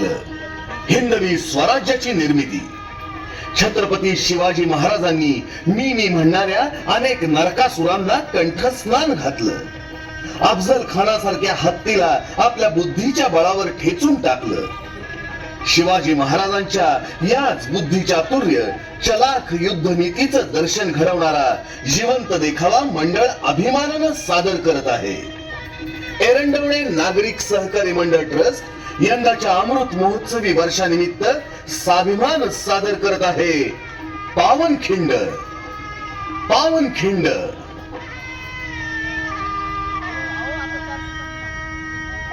लागलं हिंदवी स्वराज्याची निर्मिती. छत्रपती शिवाजी महाराजांनी मी मी म्हणणाऱ्या अनेक नरकासुरांना कंठस्नान घातलं. अफजल खानासारख्या हत्तीला आपल्या बुद्धीच्या बळावर ठेचून टाकलं. शिवाजी महाराजांच्या याच बुद्धी चातुर्य चलाख युद्ध नीतीचं दर्शन घडवणारा जिवंत देखावा मंडळ अभिमानानं सादर करत आहे. एरंडवणे नागरिक सहकारी मंडळ ट्रस्ट यंदाच्या अमृत महोत्सवी वर्षानिमित्त स्वाभिमान सादर करत आहे पावनखिंड पावनखिंड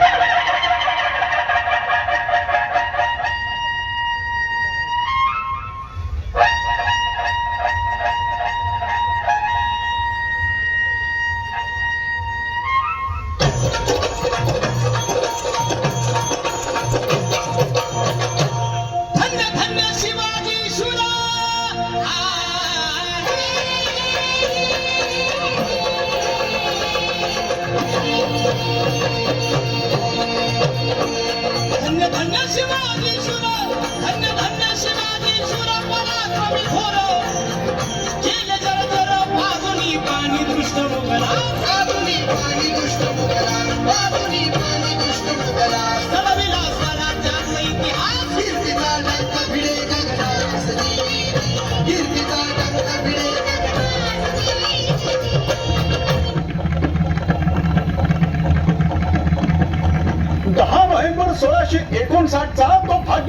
धन्य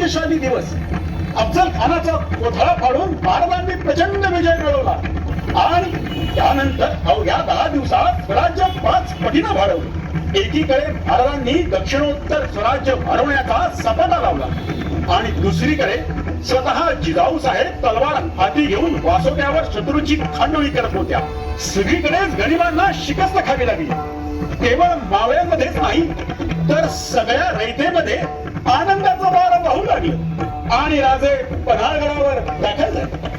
भाग्यशाली दिवस. अफजल खानाचा कोथळा फाडून महाराजांनी प्रचंड विजय मिळवला. आणि त्यानंतर अवघ्या दहा दिवसात स्वराज्य पाच पटीनं वाढवलं. एकीकडे महाराजांनी दक्षिणोत्तर स्वराज्य वाढवण्याचा सपाटा लावला. आणि दुसरीकडे स्वतः जिजाऊ साहेब तलवार हाती घेऊन वासोट्यावर शत्रूची खांडोळी करत होत्या. सगळीकडेच गरिबांना शिकस्त खावी लागली. केवळ मावळ्यांमध्येच नाही तर सगळ्या रयतेमध्ये आनंदाचं वारं वाहू लागलं. आणि राजे पन्हाळगडावर दाखल झाले.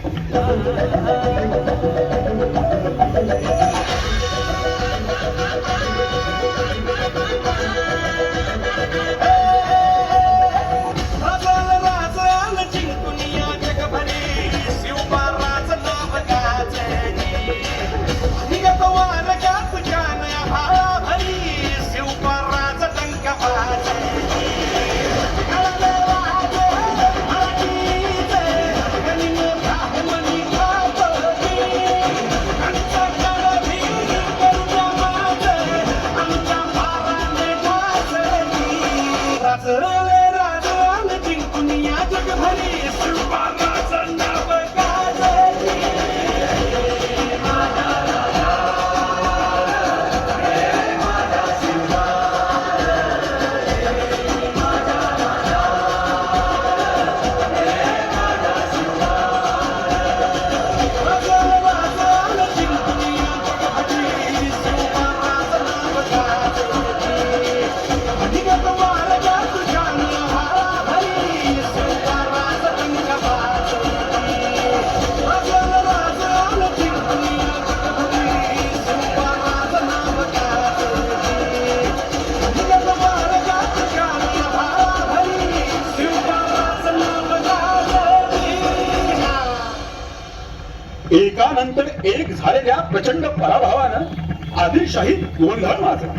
आदिलशाही गोंधळ माजला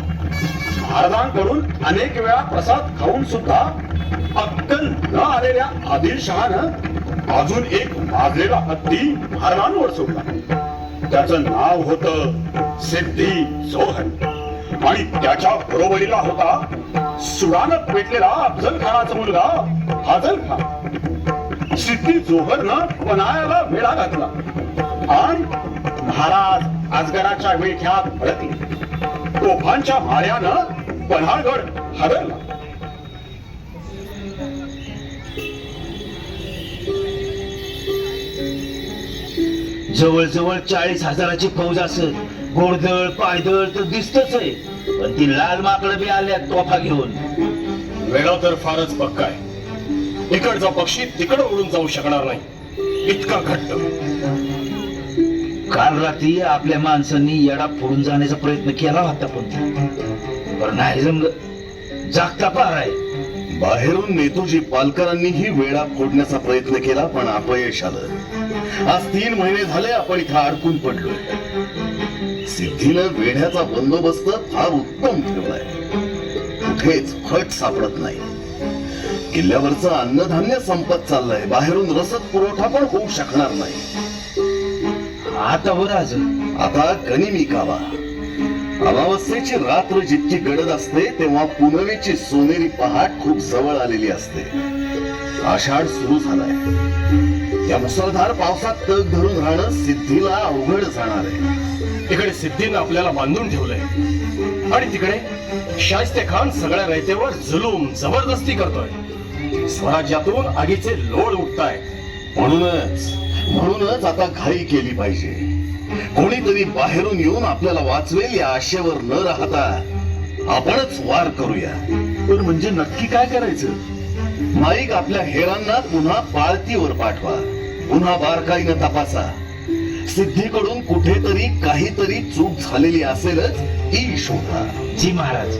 महाराजांकडून अनेक वेळा प्रसाद खाऊन सुद्धा अक्कल न आलेल्या आदिलशहानं अजून एक माजलेला हत्ती महाराजांवर सोडला त्याचं नाव होत सिद्धी सोहन. आणि त्याच्या बरोबरीला होता सुडान पेटलेला अफजल खानाचा मुलगा फाजल खान सिद्धी जोहरन पनायाला वेळा घातला. आणि महाराज अजगराच्या वेठ्यात भडकले. तोफांच्या माऱ्यानं पन्हाळगड हरवला. जवळजवळ चाळीस हजाराची फौज असत घोडदळ पायदळ तर दिसतच आहे. पण ती लाल माकड बी आल्या तोफा घेऊन. वेळा तर फारच पक्का आहे. इकडचा पक्षी तिकडं उडून जाऊ शकणार नाही. इतका घट्ट. काल रात्री आपल्या माणसांनी येडा फोडून जाण्याचा प्रयत्न केला होता पण. नाही जमलं. जागता पार आहे. बाहेरून नेतूजी पालकरांनीही वेळा फोडण्याचा प्रयत्न केला पण अपयश आलं. आज तीन महिने झाले आपण इथं अडकून पडलोय. सिद्धीनं वेढ्याचा बंदोबस्त फार उत्तम ठेवलाय. कुठेच फट सापडत नाही. किल्ल्यावरचं अन्नधान्य संपत चाललंय. बाहेरून रसद पुरवठा पण होऊ शकणार नाही. आता हो राज आता गनिमी कावा अमावस्येची रात्र जितकी गडद असते तेव्हा पुनवेची सोनेरी पहाट खूप जवळ आलेली असते. आषाढ सुरू झालाय. या मुसळधार पावसात तग धरून राहणं सिद्धीला अवघड जाणार आहे. तिकडे सिद्धीनं आपल्याला बांधून ठेवलंय. आणि तिकडे शाहिस्ते खान सगळ्या रयतेवर जुलूम जबरदस्ती करतोय. स्वराज्यातून आगीचे लोळ उठताय म्हणूनच म्हणूनच आता घाई केली पाहिजे. कोणीतरी बाहेरून येऊन आपल्याला वाचवेल या आशेवर न राहता आपणच वार करूया. पण म्हणजे नक्की काय करायचं? माईक आपल्या हेरांना पुन्हा पाळतीवर पाठवा. पुन्हा बारकाईनं तपासा. सिद्धीकडून कुठेतरी काहीतरी चूक झालेली असेलच ही शोधा. जी महाराज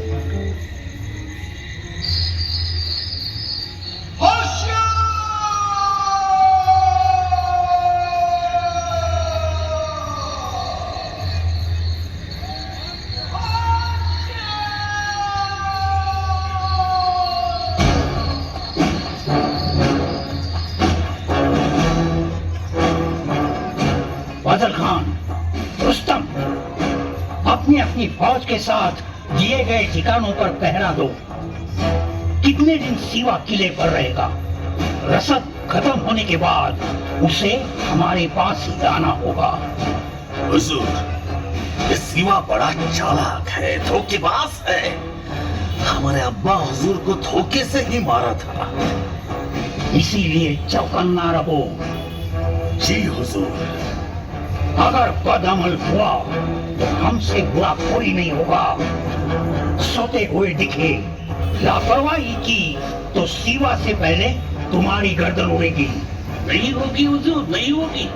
साथ दिए गए ठिकानों पर पहरा दो। कितने दिन सिवा किले पर रहेगा? रसद खत्म होने के बाद उसे हमारे पास ही लाना होगा। हुजूर सिवा बड़ा चालाक है धोखेबाज है। हमारे अब्बा हुजूर को धोखे से ही मारा था। इसीलिए चौकन्ना रहो। जी हुजूर। अगर बदअमल हुआ हमसे बुरा कोई नहीं होगा। सोते हुए दिखे लापरवाही की तो सीवा से पहले तुम्हारी गर्दन उड़ेगी। नहीं होगी हुजूर नहीं होगी।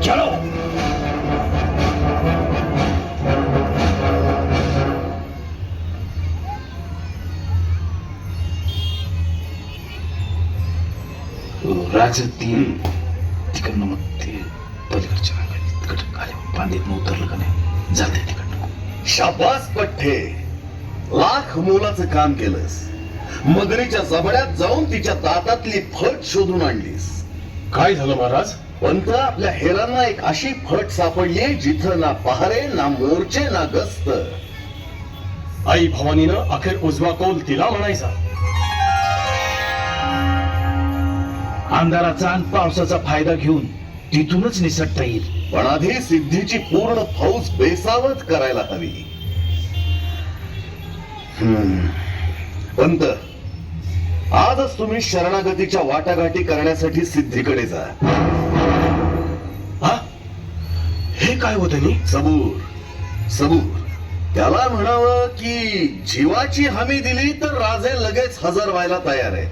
चलो। खाली बांधीत उतरलं का नाही जाते तिकडनं. शाबास पठ्ठे. लाख मोलाचं काम केलंस. मगरीच्या जबड्यात जाऊन तिच्या दातातली फट शोधून आणलीस. काय झालं महाराज? पंत आपल्या हेरांना एक अशी फट सापडली जिथं ना पहारे ना मोर्चे ना गस्त. आई भवानीनं अखेर उजवा कौल तिला म्हणायचा. अंधाराचा आणि पावसाचा फायदा घेऊन तिथूनच निसटता येईल. पण आधी सिद्धीची पूर्ण फौज बेसावत करायला हवी. हम्म. पंत आजच तुम्ही शरणागतीच्या वाटाघाटी करण्यासाठी सिद्धीकडे जा. हा? हे काय होतं सबूर सबूर. त्याला म्हणावं की जीवाची हमी दिली तर राजे लगेच हजर व्हायला तयार आहे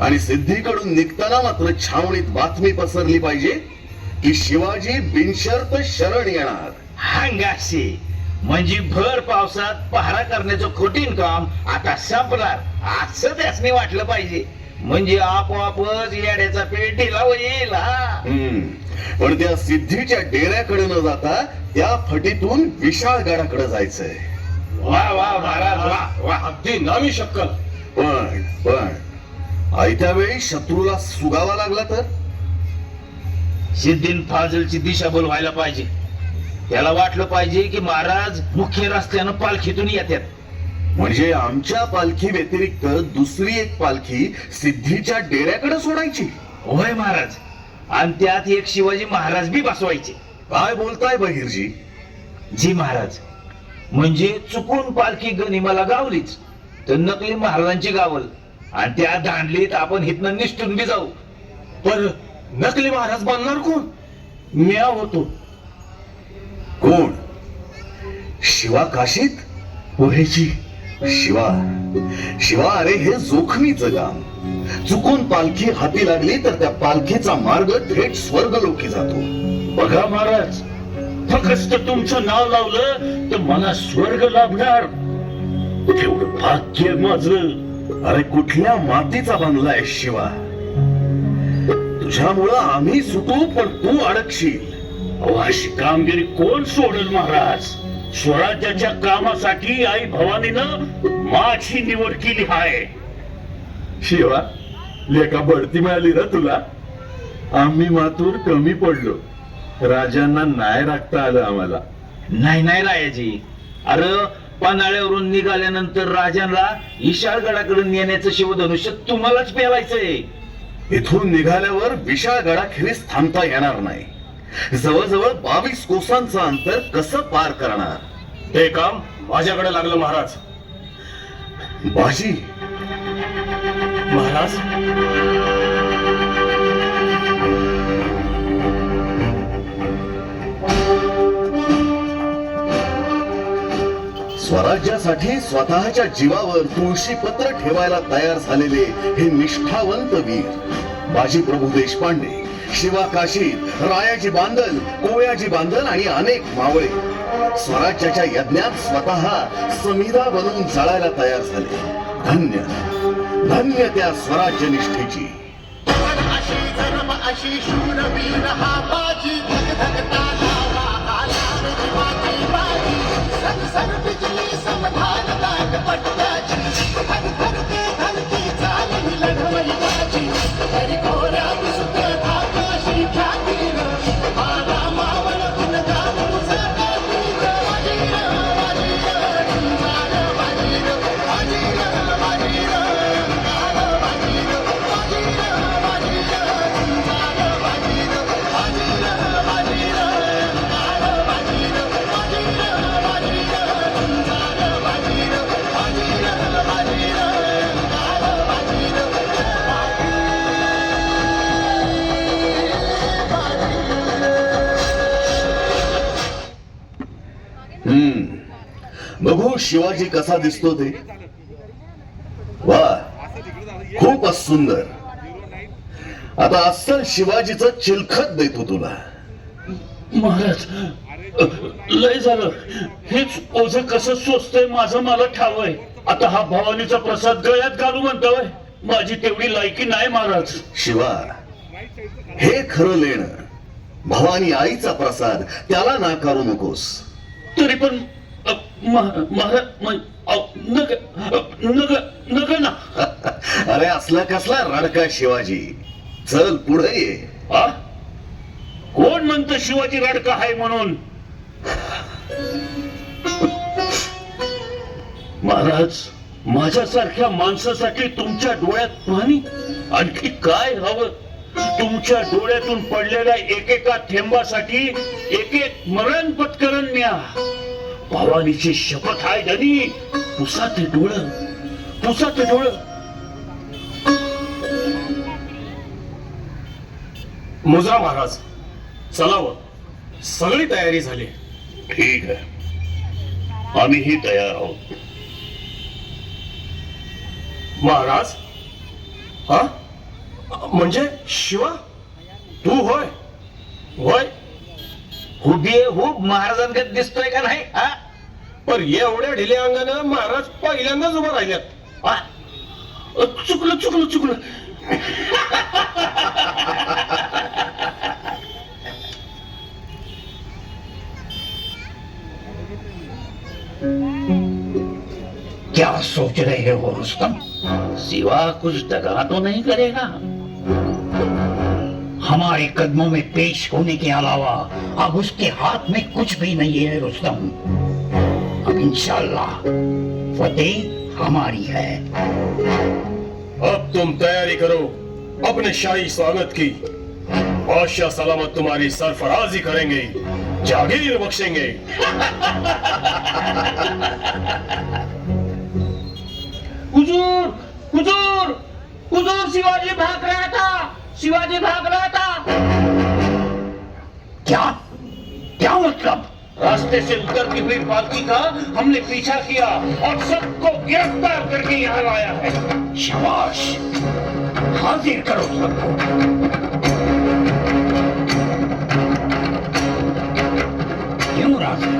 आणि सिद्धीकडून निघताना मात्र छावणीत बातमी पसरली पाहिजे. की शिवाजी बिनशर्त शरण येणार. हंगाशी. म्हणजे भर पावसात पहारा करण्याचं कठीण काम आता संपणार. असं त्यासनी वाटलं पाहिजे. म्हणजे आपोआपच येड्याचा पेटीला येईल हा. हम्म. पण त्या सिद्धीच्या डेऱ्याकडे न जाता त्या फटीतून विशाळगडाकडे जायचंय. वा वा महाराज वा वा. अगदी नामी शक्कल. पण पण आयत्या वेळी शत्रूला सुगावा लागला तर? सिद्धीन फाजलची दिशाभूल व्हायला पाहिजे. त्याला वाटलं पाहिजे की महाराज मुख्य रस्त्यानं पालखीतून येतात म्हणजे आमच्या पालखी व्यतिरिक्त दुसरी एक पालखी सिद्धीच्या डेऱ्याकडे सोडायची. होय महाराज. आणि त्यात एक शिवाजी महाराज बी बसवायचे. काय बोलताय बहिरजी? जी महाराज म्हणजे चुकून पालखी गनिमाला गावलीच तर नकली महाराजांची गावल. आणि त्या दांडलीत आपण हिथनं निष्ठून बी जाऊ. पर नकली महाराज बांधणार कोण? म्या होतो कोण? शिवा काशीत पोहेची. शिवा. शिवा अरे हे जोखमीचं काम. चुकून पालखी हाती लागली तर त्या पालखीचा मार्ग थेट स्वर्ग लोकी जातो. बघा महाराज फक्त तुमचं नाव लावलं तर मला स्वर्ग लाभणार. तेवढं भाग्य माझ. अरे कुठल्या मातीचा बांधला आहे शिवा? तुझ्यामुळं आम्ही सुटू पण तू अडकशील. अहो, अशी कामगिरी कोण सोडेल महाराज? स्वराज्याच्या कामासाठी आई भवानीनं माझी निवड केली आहे शिवा लेका बढती मिळाली ना तुला. आम्ही मातूर कमी पडलो. राजांना नाही राखता आलं आम्हाला. नाही नाही रायाजी. अरे पन्हाळ्यावरून निघाल्यानंतर राजांना विशाळगडाकडे नेण्याचं शिवधनुष्य तुम्हालाच पेलायचंय इथून निघाल्यावर विशाळ गडाखेरीस थांबता येणार नाही. जवळजवळ बावीस कोसांचं अंतर कसं पार करणार? ते काम माझ्याकडे लागलं महाराज. बाजी. महाराज? स्वराज्यासाठी स्वतःच्या जीवावर तुळशी पत्र ठेवायला तयार झालेले हे निष्ठावंत वीर. बाजी प्रभू देशपांडे शिवा काशी रायाजी बांधल कोयाजी बांधल आणि अनेक मावळे स्वराज्याच्या यज्ञात स्वतः समिधा बनवून जळायला तयार झाले. धन्य धन्य त्या स्वराज्य निष्ठेची. अशी शूरवीर हा बाजी धक धकता लावा हा लाल बाजी. बिजली पटला बघू शिवाजी कसा दिसतो ते. वा खूपच सुंदर. आता अस्सल शिवाजीचं चिलखत देतो तुला. महाराज लय झालं. हेच ओझ कसं सोचतंय माझं मला ठावय. आता हा भवानीचा प्रसाद गळ्यात घालू म्हणतोय. माझी तेवढी लायकी नाही महाराज. शिवा हे खरं लेणं. भवानी आईचा प्रसाद त्याला नाकारू नकोस. तरी पण अरे असला कसला रडका शिवाजी. चल पुढे ये? कोण म्हणतं शिवाजी रडका आहे म्हणून? महाराज माझ्यासारख्या माणसासाठी तुमच्या डोळ्यात पाणी? आणखी काय हवं? तुमच्या डोळ्यातून पडलेल्या एकेका थेंबासाठी एक एक मरण पत्करण न्या. भवानीची शपथ आहे धनी. पुसा ते डोळ. पुसा ते डोळ. मुजरा महाराज चलावं सगळी तयारी झाली ठीक आहे. आम्हीही तयार आहोत. महाराज? हा? म्हणजे शिवा? तू होय? होय? हुबे हुब महाराजांकडे दिसतोय का नाही हा? पण एवढ्या ढिल्या अंगानं महाराज पहिल्यांदाच उभं राहिल्यात? अ, चुकलं चुकलं चुकलं. क्या सोच रहे हो रुस्तम? सिवा कुछ दगा तो नहीं करेगा। हमारे कदमों में पेश होने के अलावा अब उसके हाथ में कुछ भी नहीं है रुस्तम। अब इंशाल्लाह फतेह हमारी है। अब तुम तैयारी करो अपने शाही स्वागत की। बादशाह सलामत तुम्हारी सरफराजी करेंगे जागीर बख्शेंगे। हुजूर हुजूर हुजूर शिवाजी भाग रहा था। शिवाजी भाग रहा था। क्या? क्या मतलब? रास्ते से उतरती हुई पालकी का हमने पीछा किया और सबको गिरफ़्तार करके यहाँ लाया है। शाबाश। हाजिर करो सबको। क्यों राजा?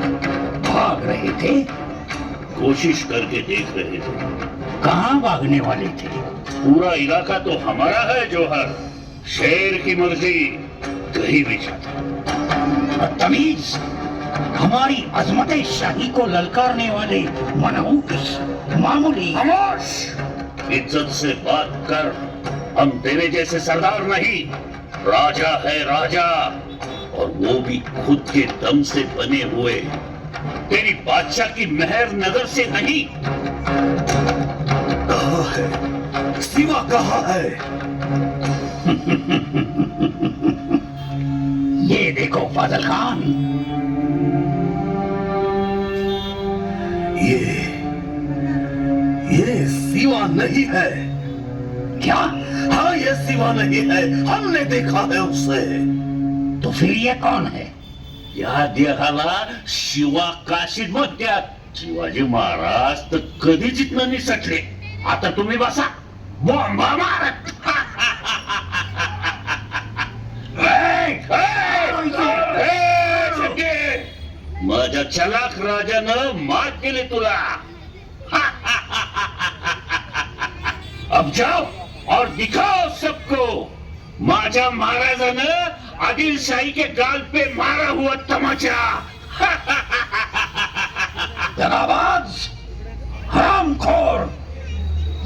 भाग रहे थे? कोशिश करके देख रहे थे। कहाँ भागने वाले थे? पूरा इलाका तो हमारा है जोहर। शेर की मर्ज़ी कहीं भी जाता। बदतमीज हमारी अजमत शाही को ललकारने वाले मनहूस मामूली खामोश। इज़्ज़त से बात कर हम तेरे जैसे सरदार नहीं। राजा है राजा और वो भी खुद के दम से बने हुए। तेरी बादशाह की मेहर नज़र से नहीं। कहा है? सिवा कहा है? ये देखो फाजल खान। ये ये सिवा नहीं है। क्या? हाँ ये सिवा नहीं है। हमने देखा है उसे। तो फिर ये कौन है? या देहाला शिवा काशीद म्हणत्यात शिवाजी महाराज तर कधीच इथनं निसटले आता तुम्ही बसा। बॉम्बा मारत। राजा माझ्या चलाक राजानं मात केली तुला. अब जाओ और दिखाओ सबको. माझ्या महाराजानं आदिलशाही के गाल पे मारा हुआ तमाचा. दगाबाज हरामखोर.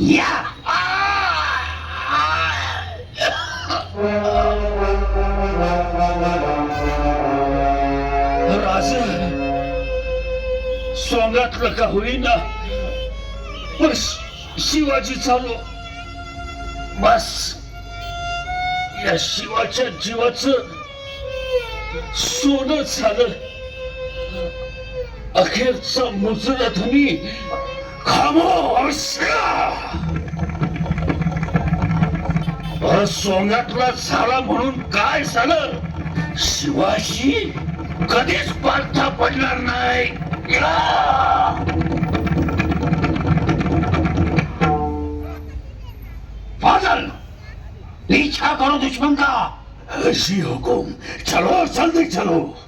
या. आ, आ, सोंगातलं का होईना? पण शिवाजी झालो बस. या शिवाच्या जीवाचं सोनं झालं. अखेरचा मुजरा धनी. सोंगातला झाला म्हणून काय झालं? शिवाजी कधीच पालथा पडणार नाही. फाजल पीछा करो दुश्मन का? ऐसी हुकुम. चलो जल्दी चलो.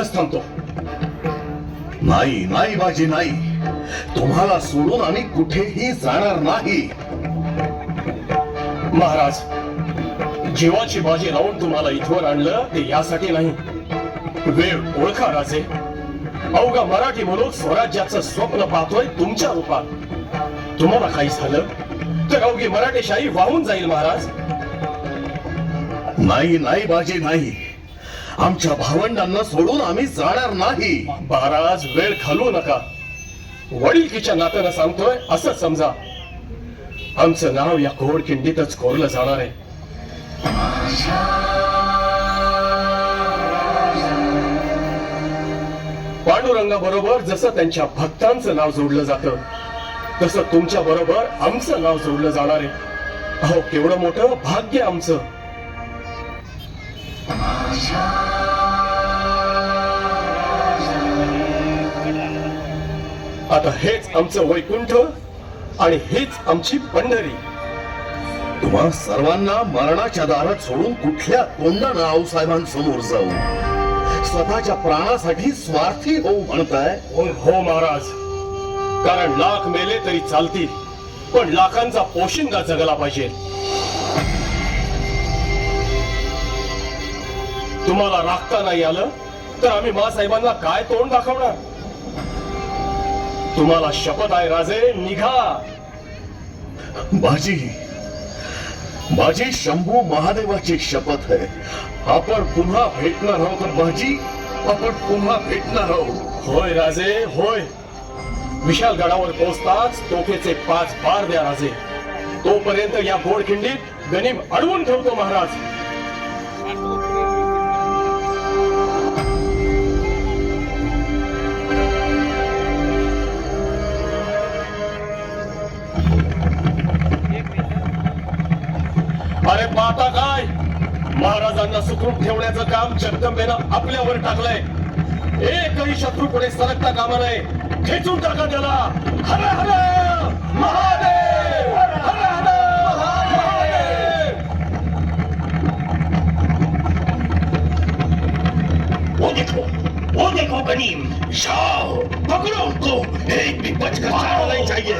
इथंच थांबतो नाही नाही बाजी नाही. तुम्हाला सोडून आम्ही कुठेही जाणार नाही. महाराज जीवाची बाजी लावून तुम्हाला इथवर आणलं ते यासाठी नाही. वेळ ओळखा राजे. अवघा मराठी मुलूक स्वराज्याचं स्वप्न पाहतोय तुमच्या रूपात. तुम्हाला काही झालं तर अवघी मराठीशाही वाहून जाईल महाराज. नाही नाही बाजी नाही. आमच्या भावंडांना सोडून आम्ही जाणार नाही. बाराज वेळ घालवू नका. वडीलकीच्या नात्यानं सांगतोय असं समजा. आमचं नाव या कोहड खिंडीतच कोरलं जाणार आहे. पांडुरंगा बरोबर जसं त्यांच्या भक्तांचं नाव जोडलं जातं तसं तुमच्या बरोबर आमचं नाव जोडलं जाणार आहे. अहो केवढं मोठं भाग्य आमचं. आता हेच आमचं वैकुंठ आणि हीच आमची पंढरी. तुम्हा सर्वांना मरणाच्या दारात सोडून कुठल्या तोंडानं साहेबांसमोर जाऊ? स्वतःच्या प्राणासाठी स्वार्थी होऊ म्हणताय? होय हो महाराज. कारण लाख मेले तरी चालतील पण लाखांचा पोशिंदा जगला पाहिजे. तुम्हाला राखता नाही आलं तर आम्ही मासाहेबांना काय तोंड दाखवणार? तुम्हाला शपथ आहे राजे. निघा. बाजी माझी शंभू महादेवाची शपथ आहे. आपण पुन्हा भेटणार आहोत बाजी. आपण पुन्हा भेटणार आहोत. होय राजे होय. विशाल गडावर पोहोचताच तोफेचे पाच बार द्या राजे. तोपर्यंत या गोडखिंडीत गणिम अडवून ठेवतो महाराज. पाहता काय? महाराजांना सुखरूप ठेवण्याचं काम जगदंबेनं आपल्यावर टाकलंय. एकही शत्रू पुढे सरकता कामा नये. खेचून टाका त्याला. हर हर महादेव! हर हर महादेव! वो देखो वो देखो गनीम। जाओ। पकड़ो उनको एक भी बचकर नहीं चाहिए।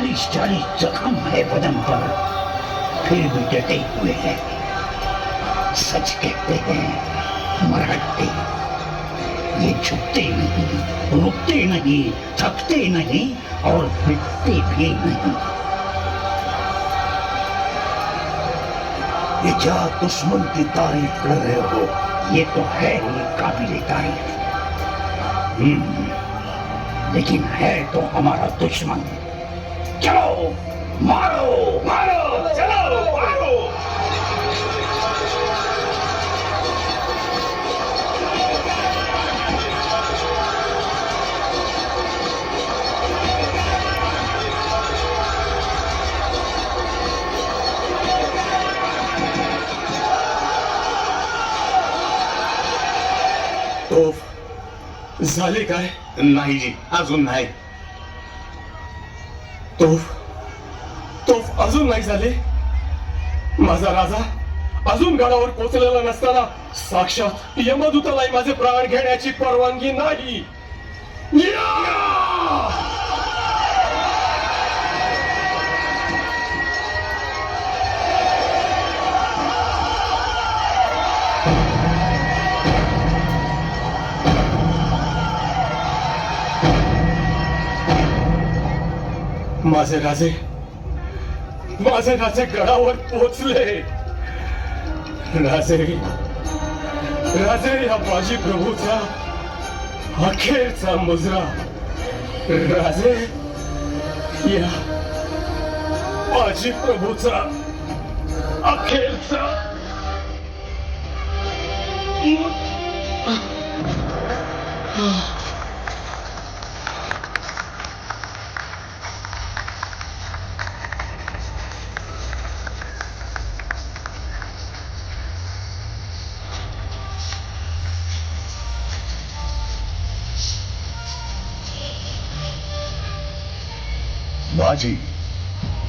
चालीस चालीस जख्म है बदन पर। फिर भी डटे हुए हैं। सच कहते हैं मरहट्टे। ये झुकते नहीं रुकते नहीं थकते नहीं और बिकते भी नहीं। ये क्या दुश्मन की तारीफ़ कर रहे हो ये तो है ही काबिल तारीफ़। हम्म, लेकिन है तो हमारा दुश्मन। मारो मारो चलो मारो। तोफ झाले काय? नाही जी अजून नाही. तोफ नाही झाले. माझा राजा अजून गडावर पोचलेला नसताना साक्षात यमदूतालाही माझे प्राण घेण्याची परवानगी नाही. माझे राजे माझे राजे गडावर पोहोचले. राजे राजे या बाजी प्रभूचा अखेरचा मुजरा. राजे या बाजी प्रभूचा अखेरचा बाजी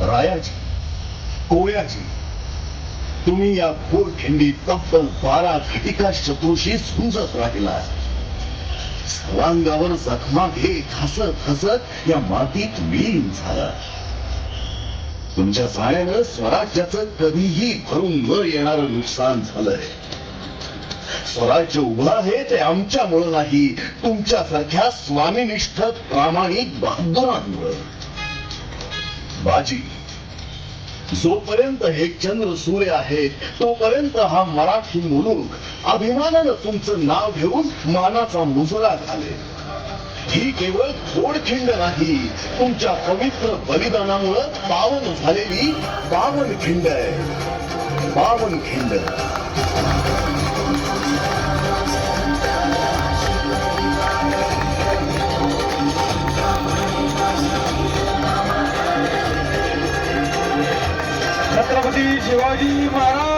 रायाजी कोळ्याजी तुम्ही या खिंडीत तब्बल बारा घटिका शत्रूशी झुंजत राहिला. सर्वांगावर जखमा घेत हसत हसत या मातीत विलीन झाला. तुमच्या जाण्यानं स्वराज्याचं कधीही भरून न येणारं नुकसान झालंय. स्वराज्य उभं आहे ते आमच्यामुळं नाही. तुमच्यासारख्या स्वामीनिष्ठ प्रामाणिक बहादुरांमुळं. बाजी. जोपर्यंत हे चंद्र सूर्य आहे तोपर्यंत हा मराठी मुलूक अभिमानानं तुमचं नाव घेऊन मानाचा मुजरा झाले. ही केवळ खोडखिंड नाही तुमच्या पवित्र बलिदानामुळं पावन झालेली पावन खिंड आहे. पावन खिंड छत्रपती शिवाजी महाराज.